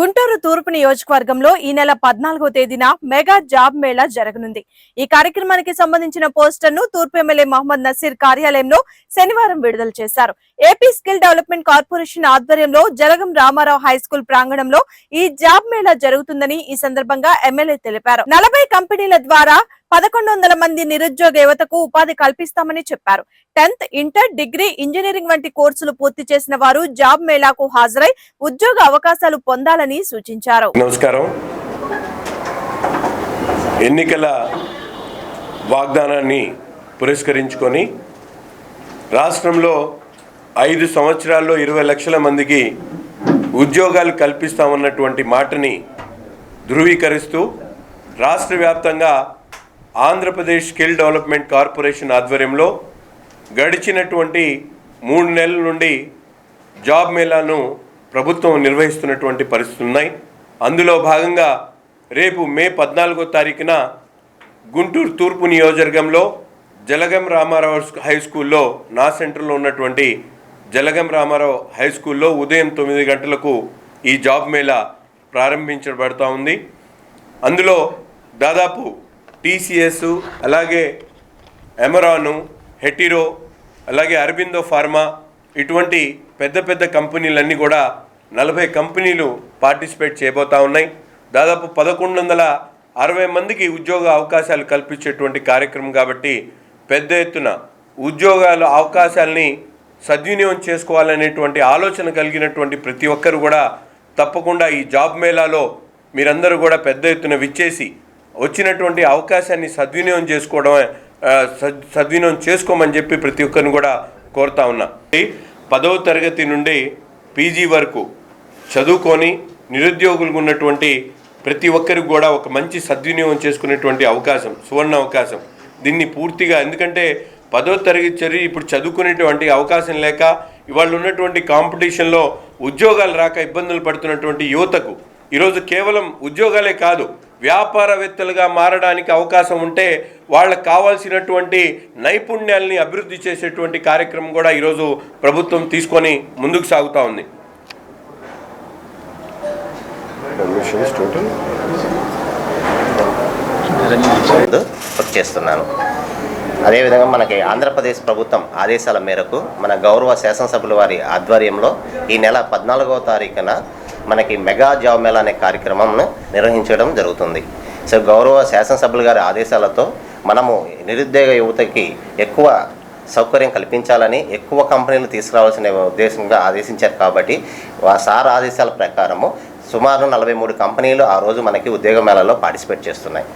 గుంటూరు తూర్పు నియోజకవర్గంలో ఈ నెల పద్నాలుగో తేదీన మెగా జాబ్ మేళా జరగనుంది. ఈ కార్యక్రమానికి సంబంధించిన పోస్టర్ను తూర్పు ఎమ్మెల్యే మహమ్మద్ నసీర్ కార్యాలయంలో శనివారం విడుదల చేశారు. ఏపీ స్కిల్ డెవలప్మెంట్ కార్పొరేషన్ ఆధ్వర్యంలో జలగం రామారావు హై స్కూల్ ప్రాంగణంలో ఈ జాబ్ మేళా జరుగుతుందని ఈ సందర్భంగా ఎమ్మెల్యే తెలిపారు. నలభై కంపెనీల ద్వారా పదకొండు వందల మంది నిరుద్యోగ యువతకు ఉపాధి కల్పిస్తామని చెప్పారు. టెన్త్ ఇంటర్ డిగ్రీ ఇంజనీరింగ్ వంటి కోర్సులు పూర్తి చేసిన వారు జాబ్ మేళాకు హాజరై ఉద్యోగ అవకాశాలు పొందాలని సూచించారు. నమస్కారం. ఎన్నికల వాగ్దానాన్ని పురస్కరించుకొని రాష్ట్రంలో ఐదు సంవత్సరాల్లో ఇరవై లక్షల మందికి ఉద్యోగాలు కల్పిస్తామన్నటువంటి మాటని ధృవీకరిస్తూ రాష్ట్ర వ్యాప్తంగా ఆంధ్రప్రదేశ్ స్కిల్ డెవలప్మెంట్ కార్పొరేషన్ ఆధ్వర్యంలో గడిచినటువంటి మూడు నెలల నుండి జాబ్ మేళాను ప్రభుత్వం నిర్వహిస్తున్నటువంటి పరిస్థితులు ఉన్నాయి. అందులో భాగంగా రేపు మే పద్నాలుగో తారీఖున గుంటూరు తూర్పు నియోజకవర్గంలో జలగం రామారావు హై స్కూల్లో నా సెంటర్లో ఉన్నటువంటి జలగం రామారావు హై స్కూల్లో ఉదయం తొమ్మిది గంటలకు ఈ జాబ్ మేళా ప్రారంభించబడతా ఉంది. అందులో దాదాపు టీసీఎస్ అలాగే ఎమరాను హెటిరో అలాగే అరబిందో ఫార్మా ఇటువంటి పెద్ద పెద్ద కంపెనీలన్నీ కూడా నలభై కంపెనీలు పార్టిసిపేట్ చేయబోతా ఉన్నాయి. దాదాపు పదకొండు వందల అరవై మందికి ఉద్యోగ అవకాశాలు కల్పించేటువంటి కార్యక్రమం కాబట్టి పెద్ద ఎత్తున ఉద్యోగాల అవకాశాలని సద్వినియోగం చేసుకోవాలనేటువంటి ఆలోచన కలిగినటువంటి ప్రతి ఒక్కరు కూడా తప్పకుండా ఈ జాబ్ మేళాలో మీరందరూ కూడా పెద్ద ఎత్తున విచ్చేసి వచ్చినటువంటి అవకాశాన్ని సద్వినియోగం చేసుకోవడమే సద్ సద్వినియోగం చేసుకోమని చెప్పి ప్రతి ఒక్కరిని కూడా కోరుతా ఉన్నా. పదవ తరగతి నుండి పీజీ వరకు చదువుకొని నిరుద్యోగులకు ఉన్నటువంటి ప్రతి ఒక్కరికి కూడా ఒక మంచి సద్వినియోగం చేసుకునేటువంటి అవకాశం సువర్ణ అవకాశం. దీన్ని పూర్తిగా ఎందుకంటే పదో తరగతి చదివి ఇప్పుడు చదువుకునేటువంటి అవకాశం లేక ఇవాళ ఉన్నటువంటి కాంపిటీషన్లో ఉద్యోగాలు రాక ఇబ్బందులు పడుతున్నటువంటి యువతకు ఈరోజు కేవలం ఉద్యోగాలే కాదు వ్యాపారవేత్తలుగా మారడానికి అవకాశం ఉంటే వాళ్ళకు కావాల్సినటువంటి నైపుణ్యాల్ని అభివృద్ధి చేసేటువంటి కార్యక్రమం కూడా ఈరోజు ప్రభుత్వం తీసుకొని ముందుకు సాగుతూ ఉంది. చేస్తున్నాను. అదేవిధంగా మనకి ఆంధ్రప్రదేశ్ ప్రభుత్వం ఆదేశాల మేరకు మన గౌరవ శాసనసభ్యుల వారి ఆధ్వర్యంలో ఈ నెల పద్నాలుగవ తారీఖున మనకి మెగా జాబ్ మేళా అనే కార్యక్రమంను నిర్వహించడం జరుగుతుంది. సో గౌరవ శాసనసభ్యులు గారి ఆదేశాలతో మనము నిరుద్యోగ యువతకి ఎక్కువ సౌకర్యం కల్పించాలని ఎక్కువ కంపెనీలు తీసుకురావాల్సిన ఉద్దేశంగా ఆదేశించారు కాబట్టి సార్ ఆదేశాల ప్రకారము సుమారు నలభై మూడు కంపెనీలు ఆ రోజు మనకి ఉద్యోగ మేళాలో పార్టిసిపేట్ చేస్తున్నాయి.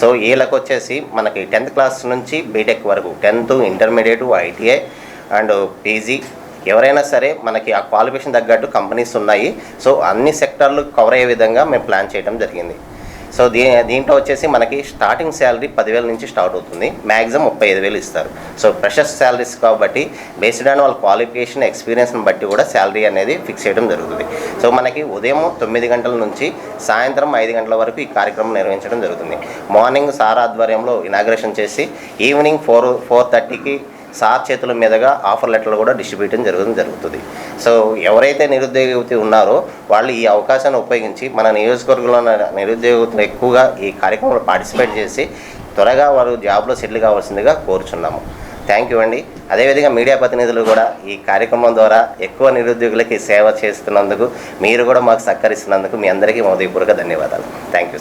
సో వీళ్ళకి వచ్చేసి మనకి టెన్త్ క్లాస్ నుంచి బీటెక్ వరకు tenth intermediate ITI and PG ఎవరైనా సరే మనకి ఆ క్వాలిఫికేషన్ తగ్గట్టు కంపెనీస్ ఉన్నాయి. సో అన్ని సెక్టార్లు కవర్ అయ్యే విధంగా మేము ప్లాన్ చేయడం జరిగింది. సో దీ దీంట్లో వచ్చేసి మనకి స్టార్టింగ్ శాలరీ పదివేల నుంచి స్టార్ట్ అవుతుంది. మ్యాక్సిమం ముప్పై ఐదు వేలు ఇస్తారు. సో ఫ్రెషర్స్ శాలరీస్ కాబట్టి బేస్డ్ ఆన్ వాళ్ళ క్వాలిఫికేషన్ ఎక్స్పీరియన్స్ని బట్టి కూడా శాలరీ అనేది ఫిక్స్ చేయడం జరుగుతుంది. సో మనకి ఉదయం తొమ్మిది గంటల నుంచి సాయంత్రం ఐదు గంటల వరకు ఈ కార్యక్రమం నిర్వహించడం జరుగుతుంది. మార్నింగ్ సార్ ఆధ్వర్యంలో ఇనాగ్రేషన్ చేసి ఈవినింగ్ ఫోర్ ఫోర్ థర్టీకి సార్ చేతుల మీదుగా ఆఫర్ లెటర్లు కూడా డిస్ట్రిబ్యూషన్ జరగడం జరుగుతుంది సో ఎవరైతే నిరుద్యోగ యువతి ఉన్నారో వాళ్ళు ఈ అవకాశాన్ని ఉపయోగించి మన నియోజకవర్గంలో ఉన్న నిరుద్యోగ యువతులు ఎక్కువగా ఈ కార్యక్రమంలో పార్టిసిపేట్ చేసి త్వరగా వారు జాబ్లో సెటిల్ కావాల్సిందిగా కోరుచున్నాము. థ్యాంక్ యూ అండి. అదేవిధంగా మీడియా ప్రతినిధులు కూడా ఈ కార్యక్రమం ద్వారా ఎక్కువ నిరుద్యోగులకి సేవ చేస్తున్నందుకు మీరు కూడా మాకు సహకరిస్తున్నందుకు మీ అందరికీ హృదయపూర్వక ధన్యవాదాలు. Thank you.